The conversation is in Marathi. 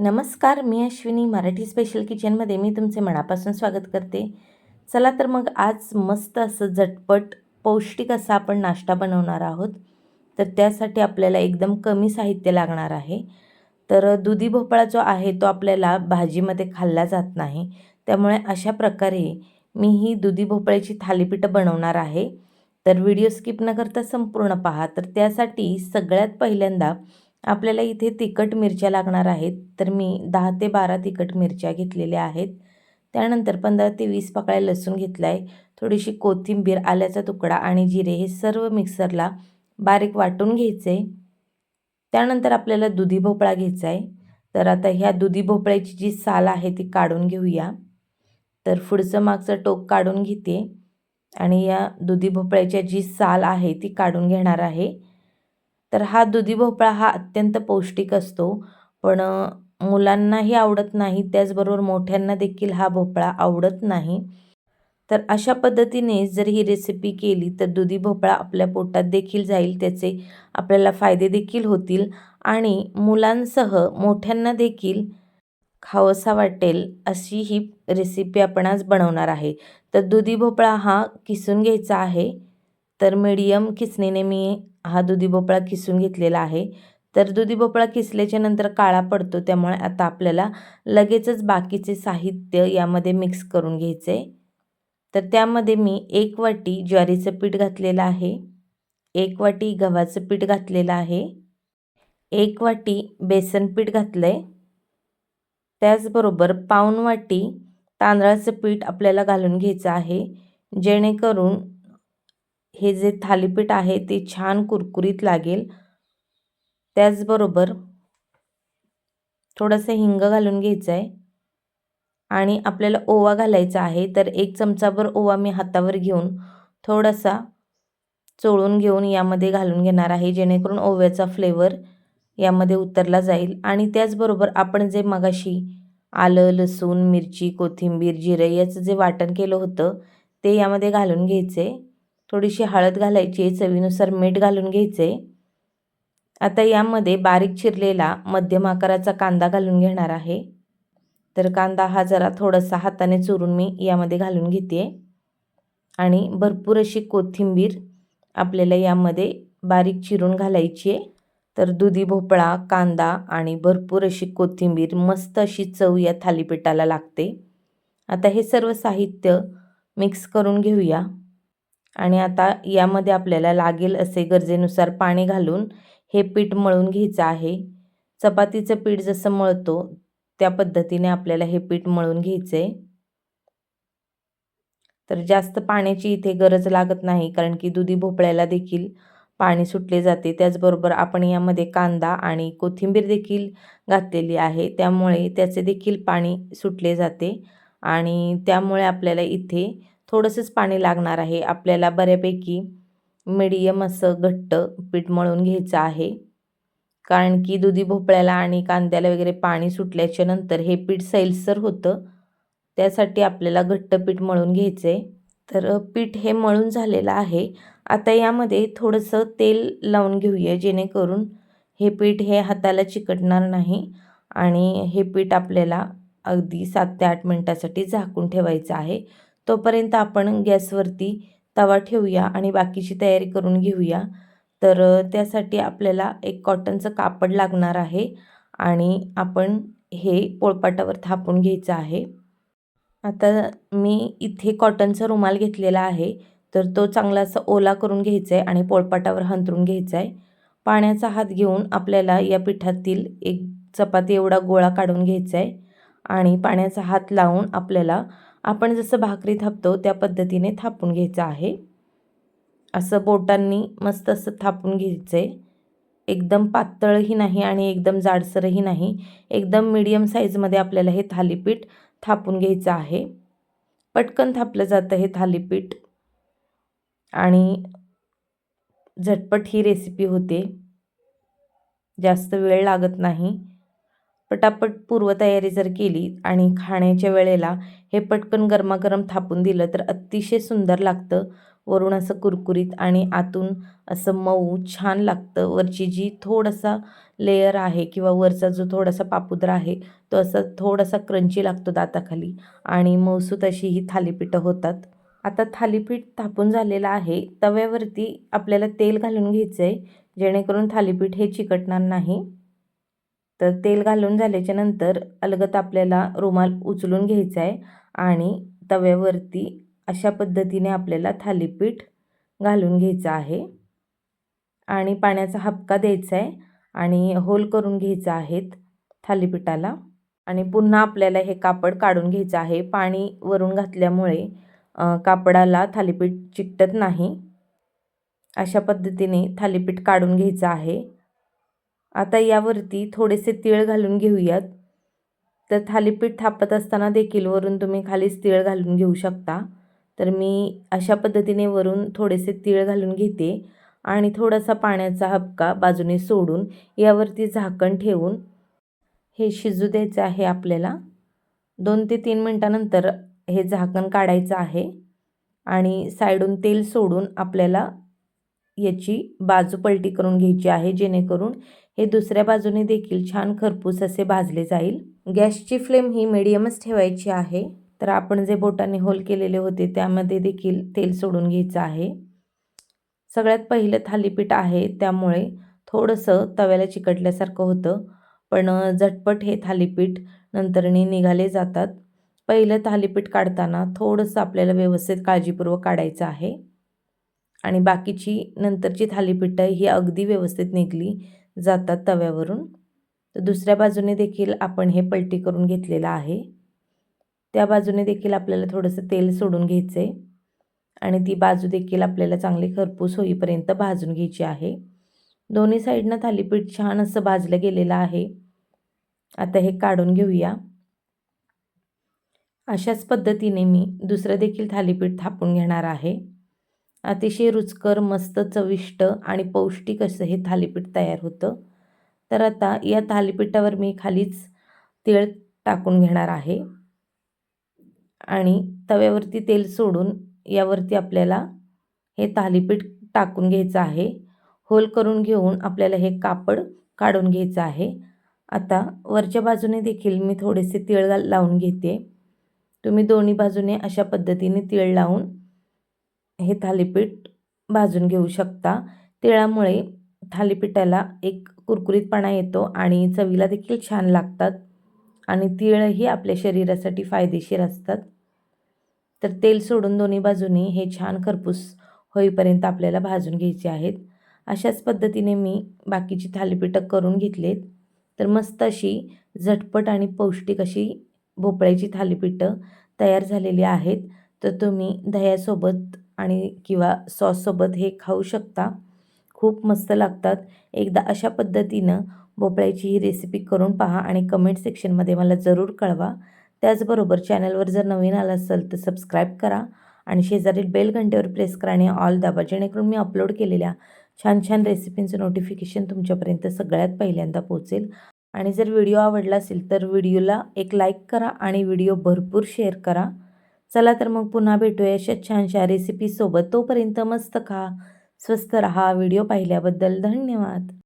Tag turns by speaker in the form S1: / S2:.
S1: नमस्कार मी अश्विनी मराठी स्पेशल किचनमध्ये मी तुमचे मनापासून स्वागत करते. चला तर मग आज मस्त असं झटपट पौष्टिक असा आपण नाश्ता बनवणार आहोत. तर त्यासाठी आपल्याला एकदम कमी साहित्य लागणार आहे. तर दुधी भोपळा जो आहे तो आपल्याला भाजीमध्ये खाल्ला जात नाही. त्यामुळे अशा प्रकारे मी ही दुधी भोपळ्याची थालीपीठं बनवणार आहे. तर व्हिडिओ स्किप न करता संपूर्ण पहा. तर त्यासाठी सगळ्यात पहिल्यांदा आपल्याला इथे तिखट मिरच्या लागणार आहेत. तर मी दहा ते बारा तिखट मिरच्या घेतलेल्या आहेत. त्यानंतर पंधरा ते वीस पाकळ्या लसूण घेतला आहे थोडीशी कोथिंबीर आल्याचा तुकडा आणि जिरे हे सर्व मिक्सरला बारीक वाटून घ्यायचे. त्यानंतर आपल्याला दुधी भोपळा घ्यायचा आहे तर आता ह्या दुधी भोपळ्याची जी साल आहे ती काढून घेऊया. तर पुढचं मागचं टोक काढून घेते. आणि या दुधी भोपळ्याच्या जी साल आहे ती काढून घेणार आहे. तर हा दुधी भोपळा हा अत्यंत पौष्टिक असतो. पण मुलांनाही आवडत नाही. त्याचबरोबर मोठ्यांना देखील हा भोपळा आवडत नाही. तर अशा पद्धतीने जर ही रेसिपी केली तर दुधी भोपळा आपल्या पोटात देखील जाईल. त्याचे आपल्याला फायदे देखील होतील. आणि मुलांसह मोठ्यांना देखील खावंसा वाटेल अशी ही रेसिपी आपण आज बनवणार आहे. तर दुधी भोपळा हा किसून घ्यायचा आहे. तर मीडियम किसणीने मी हा दुधी भोपळा किसून घेतलेला आहे. तर दुधी भोपळा किसल्याच्या नंतर काळा पडतो त्यामुळे आता आपल्याला लगेचच बाकीचे साहित्य यामध्ये मिक्स करून घ्यायचे. तर त्यामध्ये मी एक वाटी ज्वारीचं पीठ घातलेलं आहे. एक वाटी गव्हाचं पीठ घातलेलं आहे. एक वाटी बेसन पीठ घातलं आहे त्याचबरोबर पाऊन वाटी तांदळाचं पीठ आपल्याला घालून घ्यायचं आहे. जेणेकरून हे जे थालीपीठ आहे ते छान कुरकुरीत लागेल. त्याचबरोबर थोडंसं हिंग घालून घ्यायचं आहे आणि आपल्याला ओवा घालायचा आहे तर एक चमचाभर ओवा मी हातावर घेऊन थोडासा चोळून घेऊन यामध्ये घालून घेणार आहे जेणेकरून ओव्याचा फ्लेवर यामध्ये उतरला जाईल. आणि त्याचबरोबर आपण जे मगाशी आलं लसूण मिरची कोथिंबीर जिरे याचं जे वाटण केलं होतं ते यामध्ये घालून घ्यायचे थोडीशी हळद घालायची चवीनुसार मीठ घालून घ्यायचे. आता यामध्ये बारीक चिरलेला मध्यम आकाराचा कांदा घालून घेणार आहे. तर कांदा हा जरा थोडासा हाताने चुरून मी यामध्ये घालून घेते. आणि भरपूर अशी कोथिंबीर आपल्याला यामध्ये बारीक चिरून घालायची आहे. तर दुधी भोपळा कांदा आणि भरपूर अशी कोथिंबीर मस्त अशी चव या थालीपीठाला लागते. आता हे सर्व साहित्य मिक्स करून घेऊया. आणि आता यामध्ये आपल्याला लागेल असे गरजेनुसार पाणी घालून हे पीठ मळून घ्यायचं आहे. चपातीचं पीठ जसं मळतो त्या पद्धतीने आपल्याला हे पीठ मळून घ्यायचं आहे तर जास्त पाण्याची इथे गरज लागत नाही कारण की दुधी भोपळ्याला देखील पाणी सुटले जाते. त्याचबरोबर आपण यामध्ये कांदा आणि कोथिंबीर देखील घातलेली आहे. त्यामुळे त्याचे देखील पाणी सुटले जाते आणि त्यामुळे आपल्याला इथे थोडंसंच पाणी लागणार आहे. आपल्याला बऱ्यापैकी मिडियम असं घट्ट पीठ मळून घ्यायचं आहे. कारण की दुधी भोपळ्याला आणि कांद्याला वगैरे पाणी सुटल्याच्या नंतर हे पीठ सैलसर होतं. त्यासाठी आपल्याला घट्ट पीठ मळून घ्यायचं आहे तर पीठ हे मळून झालेलं आहे. आता यामध्ये थोडंसं तेल लावून घेऊया जेणेकरून हे पीठ हे हाताला चिकटणार नाही आणि हे पीठ आपल्याला अगदी सात ते आठ मिनटासाठी झाकून ठेवायचं आहे. तोपर्यंत आपण गॅसवरती तवा ठेवूया आणि बाकीची तयारी करून घेऊया. तर त्यासाठी आपल्याला एक कॉटनचं कापड लागणार आहे आणि आपण हे पोळपाटावर थापून घ्यायचं आहे. आता मी इथे कॉटनचा रुमाल घेतलेला आहे. तर तो चांगला असा ओला करून घ्यायचा आहे आणि पोळपाटावर हंतरून घ्यायचा आहे पाण्याचा हात घेऊन आपल्याला या पिठातील एक चपाती एवढा गोळा काढून घ्यायचा आहे आणि पाण्याचा हात लावून आपल्याला आपण जसं भाकरी थापतो त्या पद्धतीने थापून घ्यायचं आहे. असं बोटांनी मस्त असं थापून घ्यायचं आहे एकदम पातळही नाही आणि एकदम जाडसरही नाही. एकदम मिडियम साईजमध्ये आपल्याला हे थालीपीठ थापून घ्यायचं आहे. पटकन थापलं जातं हे थालीपीठ. आणि झटपट ही रेसिपी होते. जास्त वेळ लागत नाही. पटापट पूर्वतयारी जर केली आणि खाण्याच्या वेळेला हे पटकन गरमागरम थापून दिलं तर अतिशय सुंदर लागतं. वरून असं कुरकुरीत आणि आतून असं मऊ छान लागतं. वरची जी थोडासा लेयर आहे किंवा वरचा जो थोडासा पापुद्रा आहे तो असा थोडासा क्रंची लागतो दाताखाली आणि मऊसूत अशी ही थालीपीठं होतात. आता थालीपीठ थापून झालेलं आहे. तव्यावरती आपल्याला तेल घालून घ्यायचं आहे जेणेकरून थालीपीठ हे चिकटणार नाही. तर तेल घालून झाल्याच्यानंतर अलगत आपल्याला रुमाल उचलून घ्यायचा आहे आणि तव्यावरती अशा पद्धतीने आपल्याला थालीपीठ घालून घ्यायचं आहे. आणि पाण्याचा हपका द्यायचा आहे आणि होल करून घ्यायचं आहेत थालीपीठाला. आणि पुन्हा आपल्याला हे कापड काढून घ्यायचं आहे. पाणी वरून घातल्यामुळे कापडाला थालीपीठ चिकटत नाही. अशा पद्धतीने थालीपीठ काढून घ्यायचं आहे. आता यावरती थोडेसे तीळ घालून घेऊयात. तर थालीपीठ थापत असताना देखील वरून तुम्ही खालीच तीळ घालून घेऊ शकता. तर मी अशा पद्धतीने वरून थोडेसे तीळ घालून घेते आणि थोडासा पाण्याचा हबका बाजूने सोडून यावरती झाकण ठेवून हे शिजू द्यायचं आहे आपल्याला. दोन ते तीन मिनटानंतर हे झाकण काढायचं आहे आणि साईडून तेल सोडून आपल्याला याची बाजू पलटी करून घ्यायची आहे जेणेकरून हे दुसऱ्या बाजूने देखील छान खरपूस असे भाजले जाईल. गॅसची फ्लेम ही मिडियमच ठेवायची आहे. तर आपण जे बोटाने होल केलेले होते त्यामध्ये देखील तेल सोडून घ्यायचं आहे. सगळ्यात पहिलं थालीपीठ आहे त्यामुळे थोडंसं तव्याला चिकटल्यासारखं होतं. पण झटपट हे थालीपीठ नंतरने निघाले जातात. पहिलं थालीपीठ काढताना थोडंसं आपल्याला व्यवस्थित काळजीपूर्वक काढायचं आहे. आणि बाकीची नंतरची थालीपीठं ही अगदी व्यवस्थित निघली जातात तव्यावरून. तर दुसऱ्या बाजूने देखील आपण हे पलटी करून घेतलेलं आहे. त्या बाजूने देखील आपल्याला थोडंसं तेल सोडून घ्यायचं आहे आणि ती बाजू देखील आपल्याला चांगली खरपूस होईपर्यंत भाजून घ्यायची आहे. दोन्ही साईडनं थालीपीठ छान असं भाजलं गेलेलं आहे. आता हे काढून घेऊया. अशाच पद्धतीने मी दुसरं देखील थालीपीठ थापून घेणार आहे. अतिशय रुचकर मस्त चविष्ट आणि पौष्टिक असं हे थालीपीठ तयार होतं. तर आता या थालीपीठावर मी खालीच तीळ टाकून घेणार आहे. आणि तव्यावरती तेल सोडून यावरती आपल्याला हे थालीपीठ टाकून घ्यायचं आहे. होल करून घेऊन आपल्याला हे कापड काढून घ्यायचं आहे. आता वरच्या बाजूने देखील मी थोडेसे तीळ लावून घेते. तुम्ही दोन्ही बाजूने अशा पद्धतीने तीळ लावून हे थालीपीठ भाजून घेऊ शकता. तिळामुळे थालीपीठाला एक कुरकुरीतपणा येतो आणि चवीला देखील छान लागतात आणि तिळही आपल्या शरीरासाठी फायदेशीर असतात. तर तेल सोडून दोन्ही बाजूनी हे छान खरपूस होईपर्यंत आपल्याला भाजून घ्यायचे आहेत. अशाच पद्धतीने मी बाकीची थालीपीठं करून घेतलीत. तर मस्त अशी झटपट आणि पौष्टिक अशी भोपळ्याची थालीपीठं तयार झालेली आहेत. तर तुम्ही दह्यासोबत आणि किंवा सॉससोबत हे खाऊ शकता. खूप मस्त लागतात. एकदा अशा पद्धतीनं भोपळ्याची ही रेसिपी करून पहा आणि कमेंट सेक्शनमध्ये मला जरूर कळवा. त्याचबरोबर चॅनलवर जर नवीन आला असेल तर सबस्क्राईब करा आणि शेजारील बेल घंटेवर प्रेस करा आणि ऑल दाबा जेणेकरून मी अपलोड केलेल्या छान छान रेसिपींचं नोटिफिकेशन तुमच्यापर्यंत सगळ्यात पहिल्यांदा पोहोचेल. आणि जर व्हिडिओ आवडला असेल तर व्हिडिओला एक लाईक करा आणि व्हिडिओ भरपूर शेअर करा. चला तर मग पुन्हा भेटूया अशा छानशा रेसिपीसोबत तोपर्यंत मस्त खा स्वस्त रहा. व्हिडिओ पाहिल्याबद्दल धन्यवाद.